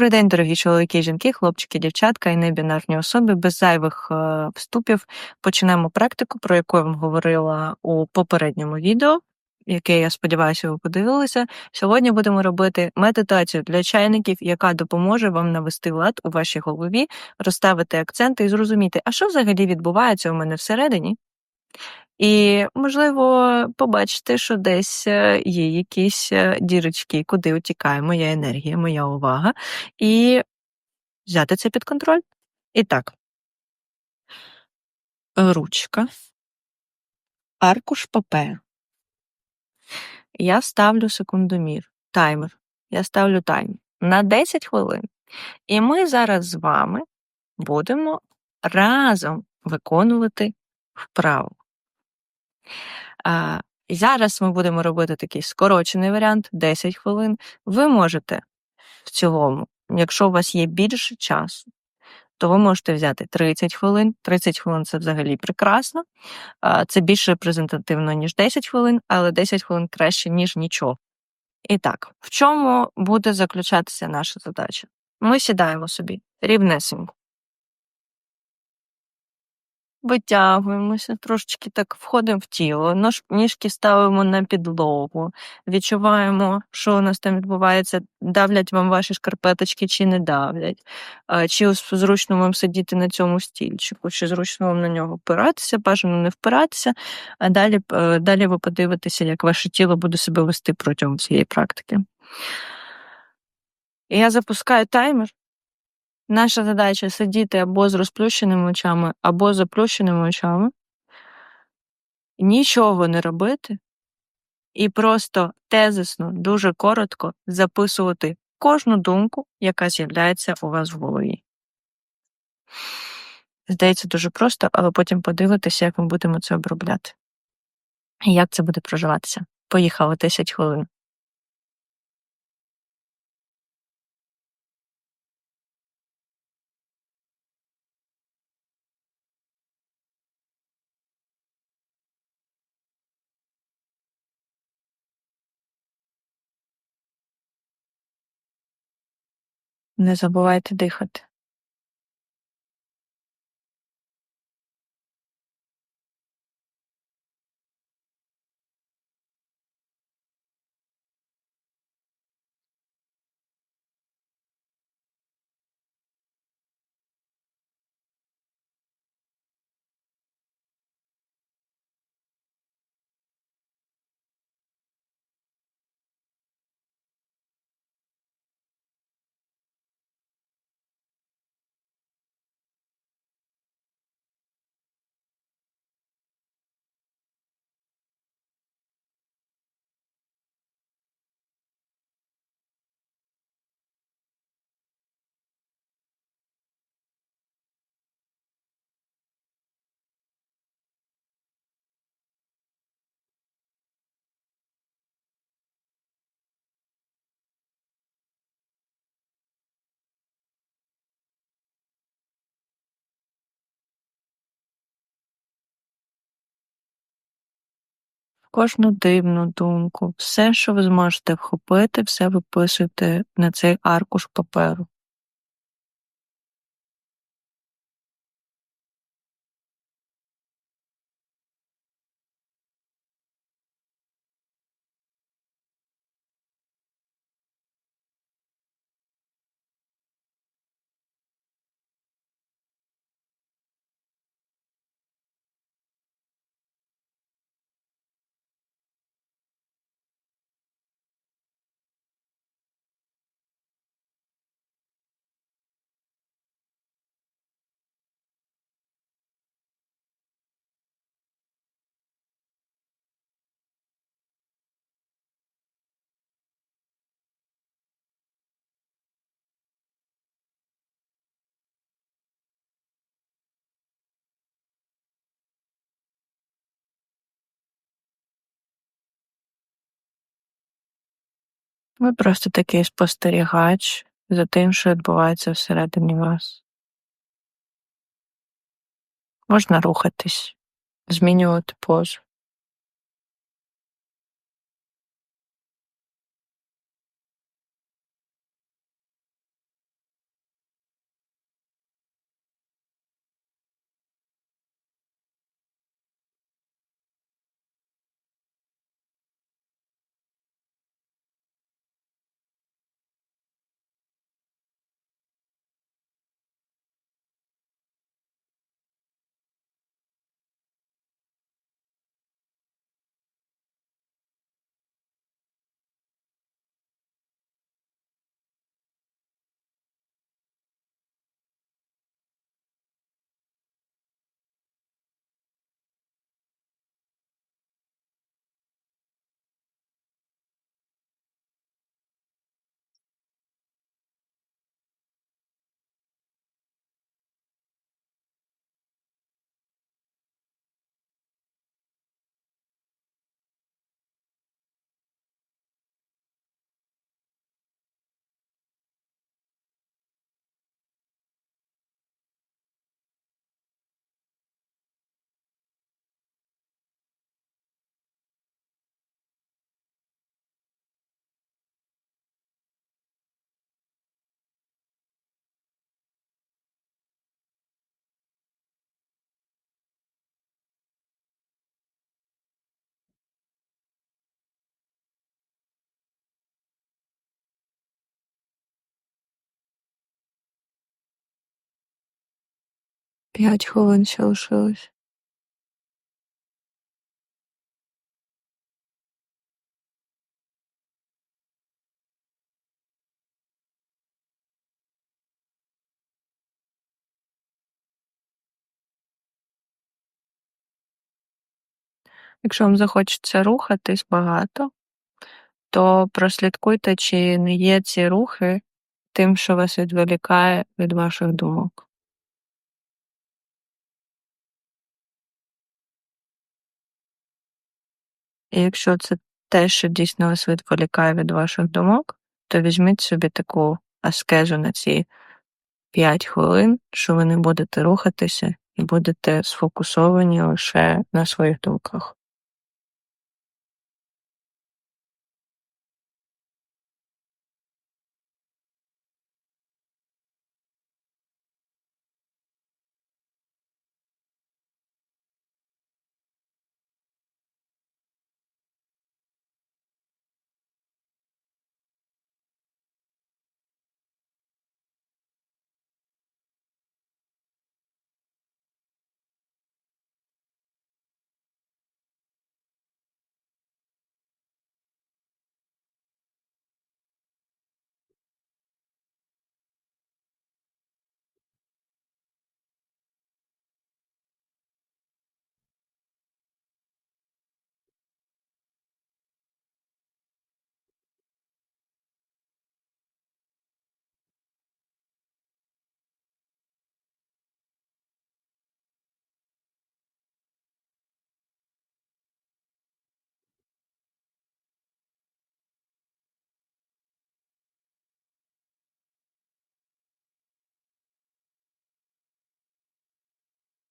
Добрий день, дорогі чоловіки, жінки, хлопчики, дівчатка і небінарні особи. Без зайвих е, вступів почнемо практику, про яку я вам говорила у попередньому відео, яке я сподіваюся, ви подивилися. Сьогодні будемо робити медитацію для чайників, яка допоможе вам навести лад у вашій голові, розставити акценти і зрозуміти, а що взагалі відбувається у мене всередині. І, можливо, побачите, що десь е, є якісь е, дірочки, куди утікає моя енергія, моя увага, і взяти це під контроль. І так, ручка, аркуш паперу. Я ставлю секундомір, таймер. Я ставлю таймер на 10 хвилин. І ми зараз з вами будемо разом виконувати вправу. Зараз ми будемо робити такий скорочений варіант 10 хвилин. Ви можете в цілому, якщо у вас є більше часу, то ви можете взяти 30 хвилин. 30 хвилин це взагалі прекрасно. Це більш репрезентативно, ніж 10 хвилин, але 10 хвилин краще, ніж нічого. І так, в чому буде заключатися наша задача? Ми сідаємо собі рівнесенько. Витягуємося, трошечки так входимо в тіло, нож, ніжки ставимо на підлогу, відчуваємо, що у нас там відбувається, давлять вам ваші шкарпеточки чи не давлять, чи зручно вам сидіти на цьому стільчику, чи зручно вам на нього впиратися, бажано не впиратися, а далі, е, далі ви подивитеся, як ваше тіло буде себе вести протягом цієї практики. Я запускаю таймер. Наша задача сидіти або з розплющеними очами, або з заплющеними очами, нічого не робити, і просто тезисно, дуже коротко записувати кожну думку, яка з'являється у вас в голові. Здається, дуже просто, але потім подивитися, як ми будемо це обробляти. І як це буде проживатися. Поїхали 10 хвилин. Не забувайте дихати. Кожну дивну думку, все, що ви зможете вхопити, все виписуйте на цей аркуш паперу. Ви просто такий спостерігач за тим, що відбувається всередині вас. Можна рухатись, змінювати позу. П'ять хвилин ще лишилось. Якщо вам захочеться рухатись багато, то прослідкуйте, чи не є ці рухи тим, що вас відволікає від ваших думок. І якщо це те, що дійсно вас відволікає від ваших думок, то візьміть собі таку аскезу на ці 5 хвилин, що ви не будете рухатися і будете сфокусовані лише на своїх думках.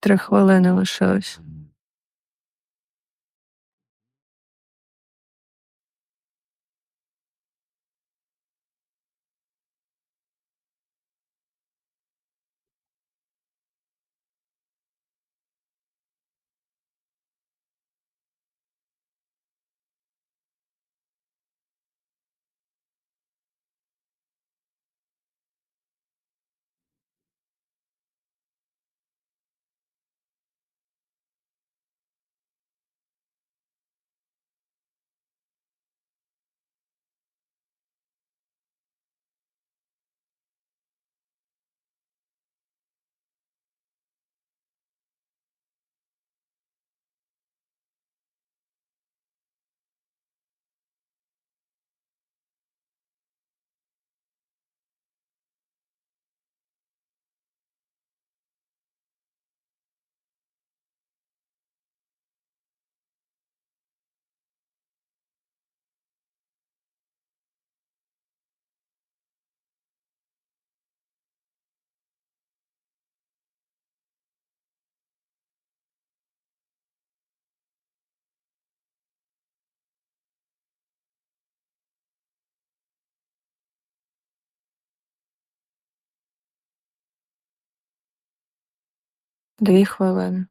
Три хвилини лишилось. Дві хвилини.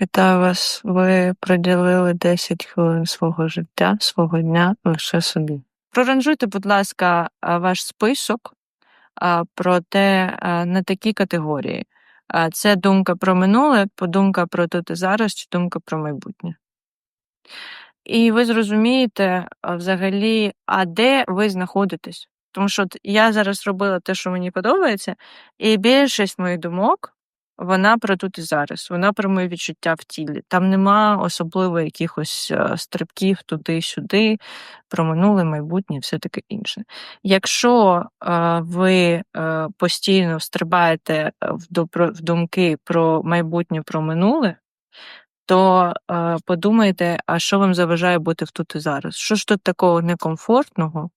Вітаю вас. Ви приділили 10 хвилин свого життя, свого дня лише собі. Проранжуйте, будь ласка, ваш список про те, на такі категорії. Це думка про минуле, думка про тут і зараз, чи думка про майбутнє. І ви зрозумієте взагалі, а де ви знаходитесь. Тому що я зараз робила те, що мені подобається, і більшість моїх думок вона про тут і зараз, вона про мої відчуття в тілі. Там нема особливо якихось е, стрибків туди-сюди, про минуле, майбутнє, і все таке інше. Якщо е, ви е, постійно стрибаєте в, думки про майбутнє, про минуле, то подумайте, а що вам заважає бути в тут і зараз? Що ж тут такого некомфортного,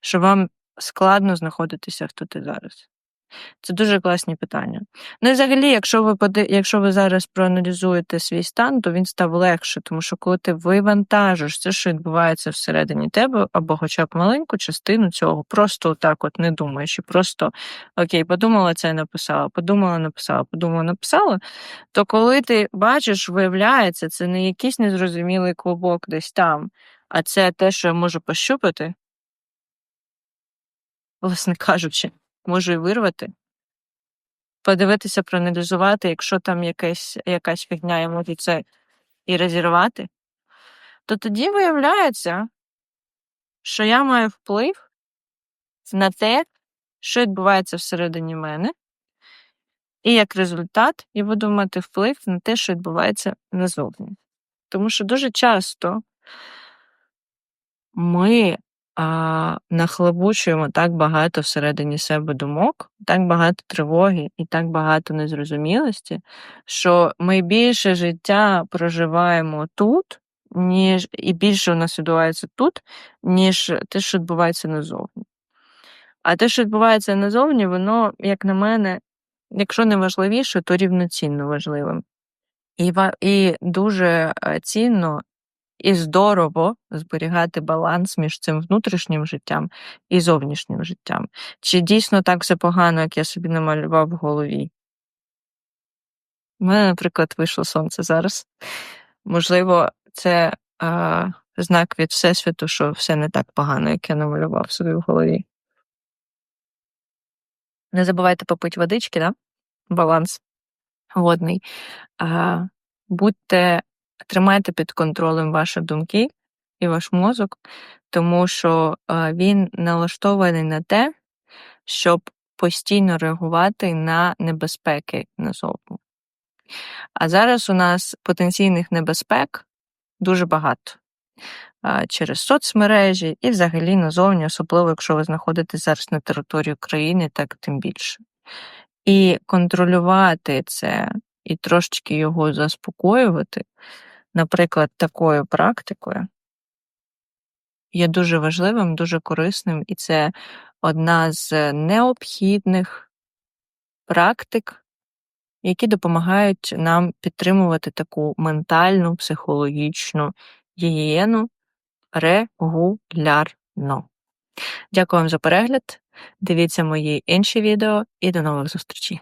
що вам складно знаходитися в тут і зараз? Це дуже класні питання. Ну і взагалі, якщо ви якщо ви зараз проаналізуєте свій стан, то він став легше, тому що коли ти вивантажиш все, що відбувається всередині тебе, або хоча б маленьку частину цього, просто так от не думаючи, просто окей, подумала це написала, подумала, написала, подумала, написала, то коли ти бачиш, виявляється, це не якийсь незрозумілий клубок десь там, а це те, що я можу пощупати, власне кажучи можу і вирвати, подивитися, проаналізувати, якщо там якась, якась фігня, я можу це і розірвати, то тоді виявляється, що я маю вплив на те, що відбувається всередині мене, і як результат я буду мати вплив на те, що відбувається назовні. Тому що дуже часто ми а, нахлобучуємо так багато всередині себе думок, так багато тривоги і так багато незрозумілості, що ми більше життя проживаємо тут, ніж і більше у нас відбувається тут, ніж те, що відбувається назовні. А те, що відбувається назовні, воно, як на мене, якщо не важливіше, то рівноцінно важливим. І і дуже е, цінно і здорово зберігати баланс між цим внутрішнім життям і зовнішнім життям. Чи дійсно так все погано, як я собі намалював в голові? У мене, наприклад, вийшло сонце зараз. Можливо, це а, знак від Всесвіту, що все не так погано, як я намалював собі в голові. Не забувайте попити водички, да? баланс водний. А, Будьте тримайте під контролем ваші думки і ваш мозок, тому що він налаштований на те, щоб постійно реагувати на небезпеки назовні. А зараз у нас потенційних небезпек дуже багато. Через соцмережі і взагалі назовні, особливо, якщо ви знаходитесь зараз на території України, так тим більше. І контролювати це і трошечки його заспокоювати наприклад, такою практикою є дуже важливим, дуже корисним, і це одна з необхідних практик, які допомагають нам підтримувати таку ментальну, психологічну гігієну регулярно. Дякую вам за перегляд. Дивіться мої інші відео і до нових зустрічей.